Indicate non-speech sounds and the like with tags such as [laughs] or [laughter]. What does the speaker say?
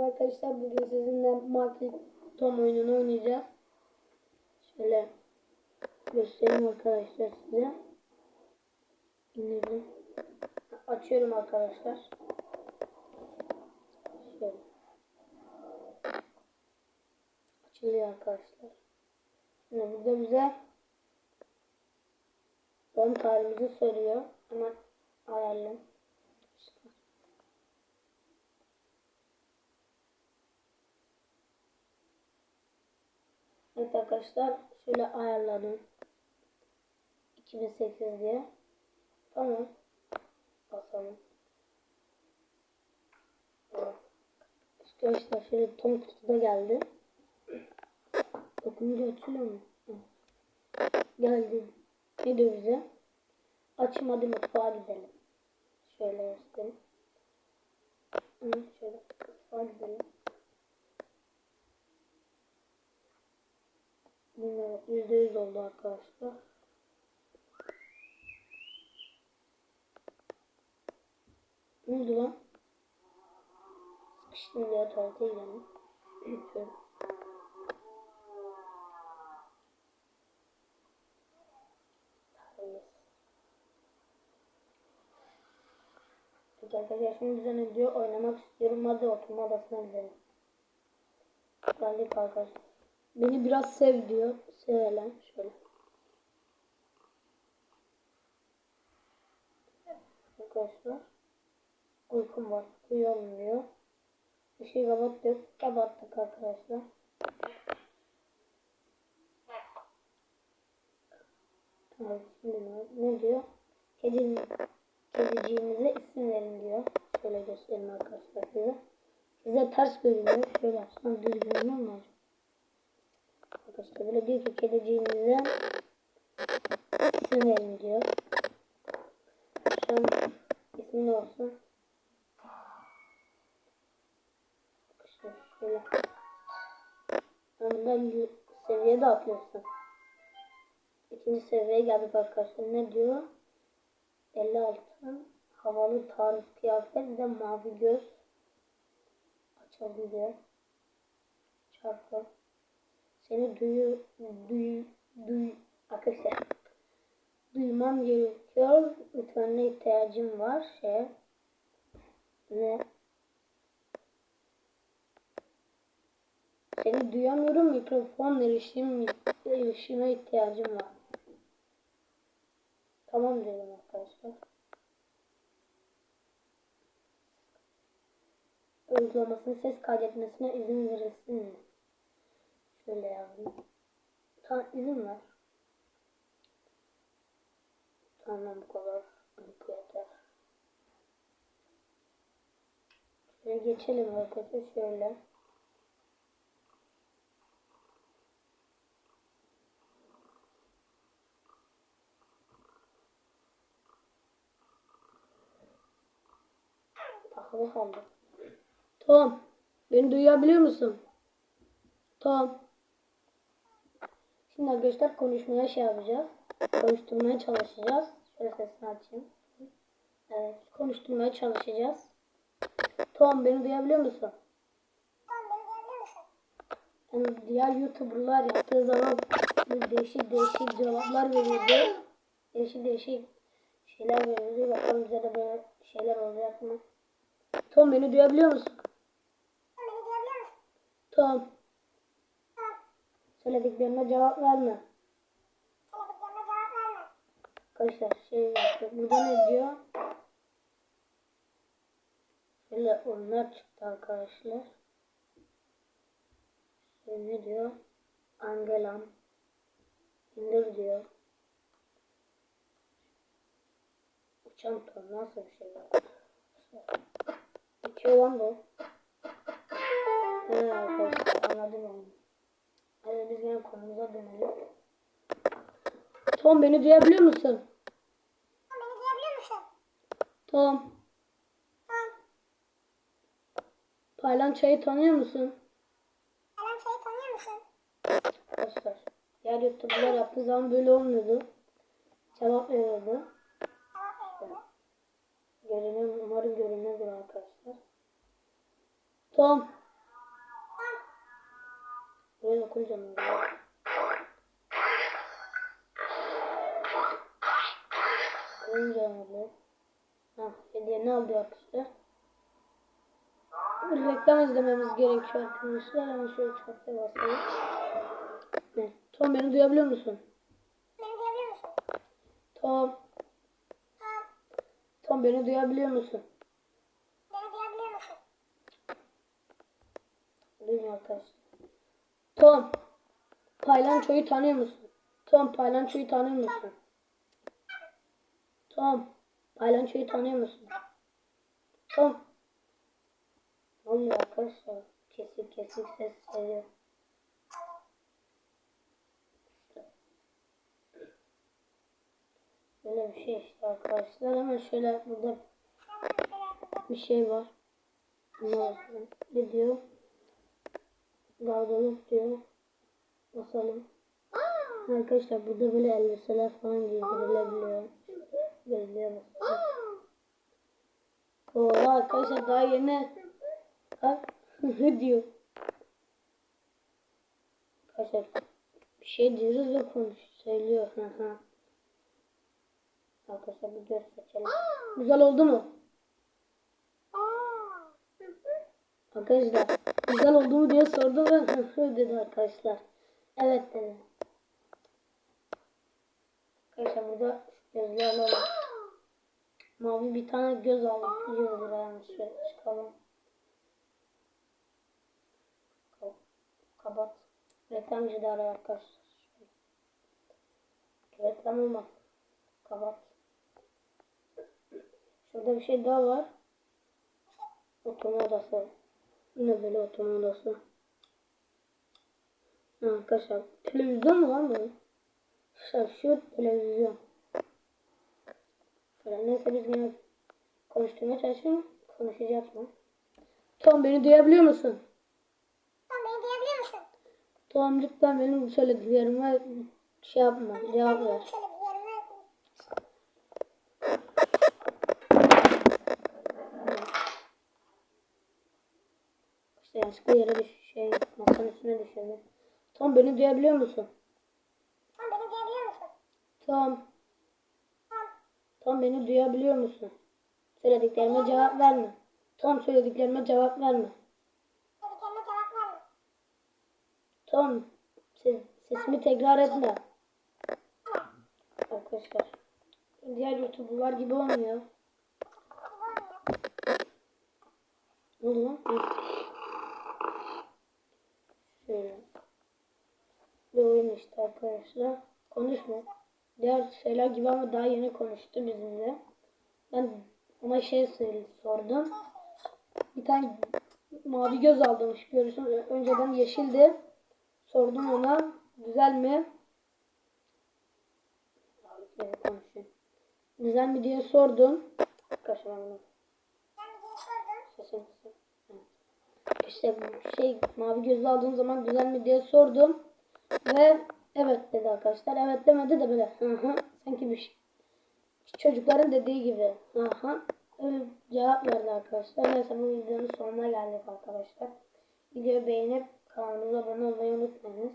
Merhaba arkadaşlar bugün sizinle Market Tom oyununu oynayacağız. Şöyle göstereyim arkadaşlar size. İndirdim. Açıyorum arkadaşlar. Şöyle. Açılıyor arkadaşlar. Şimdi burada bize doğum tarihimizi soruyor. Hemen ayarlayayım. Evet arkadaşlar şöyle ayarladım. 2008 diye. Tamam. Basalım. Evet. Arkadaşlar şöyle ton kutuda geldi. Dokununca açılıyor mu? Hı. Geldi. Ne diyor bize? Açım mutfağa gidelim. Şöyle göstereyim. Şöyle mutfağa gidelim. Bilmiyorum. Yüzde yüz oldu arkadaşlar. Ne oldu lan? Sıkıştım diye tuvalete gidelim. Peki arkadaşlar şimdi ne diyor? Oynamak istiyorum. Hadi oturma odasına gidelim. Geldik arkadaşlar. Beni biraz sev diyor. Sevelim. Şöyle. Arkadaşlar. Uykum var. Uyuyalım diyor. Işığı kapattık. Kapattık arkadaşlar. Tamam. Şimdi ne, diyor? Kedi, kediciğimize isim verin diyor. Şöyle göstereyim arkadaşlar size. Size ters görünüyor. Şöyle açsam düz görünüyor mu? Arkadaşlar böyle diyor ki kediciğimize isim verin diyor. Şu an ismi ne olsun? Arkadaşlar şöyle. Önden seviyede atlıyorsun. İkinci seviyeye geldik arkadaşlar. Ne diyor? 56 havalı tarif kıyafet ve mavi göz açalım diyor. Çarpı. Seni duyu, duy, duy, arkadaşlar. Duymam gerekiyor. Lütfenle ihtiyacım var. Şey. Ve seni duyamıyorum. Mikrofon erişim, erişime ihtiyacım var. Tamam diyorum arkadaşlar. Uygulamasının ses kaydetmesine izin verilsin? Şöyle yazayım. Tamam izin ver. Tamam bu kadar. Bu yeter. Şöyle geçelim arkadaşlar şöyle. Takılı kaldı. Tom, beni duyabiliyor musun? Tom. Şimdi arkadaşlar konuşmaya şey yapacağız. Konuşturmaya çalışacağız. Şöyle sesini açayım. Evet, konuşturmaya çalışacağız. Tom beni duyabiliyor musun? Yani diğer YouTuber'lar yaptığı zaman değişik değişik cevaplar veriyordu. Değişik değişik şeyler veriyordu. Bakalım bize de böyle şeyler olacak mı? Tom beni duyabiliyor musun? Tom. Söylediklerine cevap verme. Arkadaşlar şey yaptık. Burada ne diyor? Şöyle onlar çıktı arkadaşlar. Şöyle ne diyor? Angelam. İndir diyor. Uçan tom nasıl bir şey var? Uçuyor lan bu. He arkadaşlar anladım onu. Hadi biz yine konumuza dönelim. Tom beni duyabiliyor musun? Tom. Paylançayı tanıyor musun? Arkadaşlar. Diğer youtuberlar yaptığı zaman böyle olmuyordu. Cevap veriyordu. Görünüyor, umarım görünüyordur arkadaşlar. Tom. Onu. Oyuncu oynadı. Ha, hediye ne aldı arkadaşlar? Bir reklam izlememiz gerekiyor arkadaşlar. Hemen şöyle çarpıya basalım. Ne? Tom beni duyabiliyor musun? Beni duyabiliyor musun? Tom. Tom beni duyabiliyor musun? Beni duyabiliyor musun? Duymuyor arkadaşlar. Tom. Paylançoyu tanıyor musun? Tom paylançoyu tanıyor musun? Tom. Paylançoyu tanıyor musun? Tom. Ne oluyor? Kesik kesik ses geliyor. Böyle bir şey işte arkadaşlar. Hemen şöyle burada bir şey var. Ne olsun? Diyor? Dalgalık diyor. Basalım. Arkadaşlar burada böyle elbiseler falan giydirilebiliyor. Gözlüğe basalım. Oo arkadaşlar daha yeni. Bak [laughs] ne diyor? Arkadaşlar bir şey diyoruz ve konuş söylüyor. Arkadaşlar bir göz seçelim. Güzel oldu mu? Arkadaşlar güzel oldu mu diye sordum ve dedi arkadaşlar. Evet dedi. Arkadaşlar burada gözlüğü alalım. Mavi bir tane göz aldık. 100 lira yani şöyle çıkalım. Ka- Kapat. Reklamcı da arıyor arkadaşlar. Reklam olmaz. Kapat. Şurada bir şey daha var. Oturma odası. Yine böyle oturma odası. Arkadaşlar televizyon mu lan bu? Şu televizyon. Böyle neyse biz yine konuşturmaya çalışalım. Konuşacağız mı? Tom beni duyabiliyor musun? Sen beni duyabiliyor musun? Tom lütfen benim söylediklerime şey yapma, cevap ver. Şöyle bir yerime İşte yanlışlıkla yere düş şey masanın üstüne düşürdü. Tom beni duyabiliyor musun? Sen beni duyabiliyor musun? Tom. Tom beni duyabiliyor musun? Söylediklerime cevap verme. Tom söylediklerime cevap verme. Dediklerime cevap verme. Tom ses, sesimi tekrar etme. Arkadaşlar. Diğer youtuberlar gibi olmuyor. Ne oldu lan? Hı. Şöyle. Bir oyun işte arkadaşlar. Konuşma. Diğer şeyler gibi ama daha yeni konuştu bizimle. Ben ona şey sordum. Bir tane mavi göz aldırmış görüyorsun. Önceden yeşildi. Sordum ona güzel mi? Güzel mi diye sordum. Evet. İşte şey mavi gözlü aldığım zaman güzel mi diye sordum. Ve evet dedi arkadaşlar. Evet demedi de böyle hı sanki bir şey. Çocukların dediği gibi hı öyle cevap verdi arkadaşlar. Neyse bu videonun sonuna geldik arkadaşlar. Videoyu beğenip kanalımıza abone olmayı unutmayınız.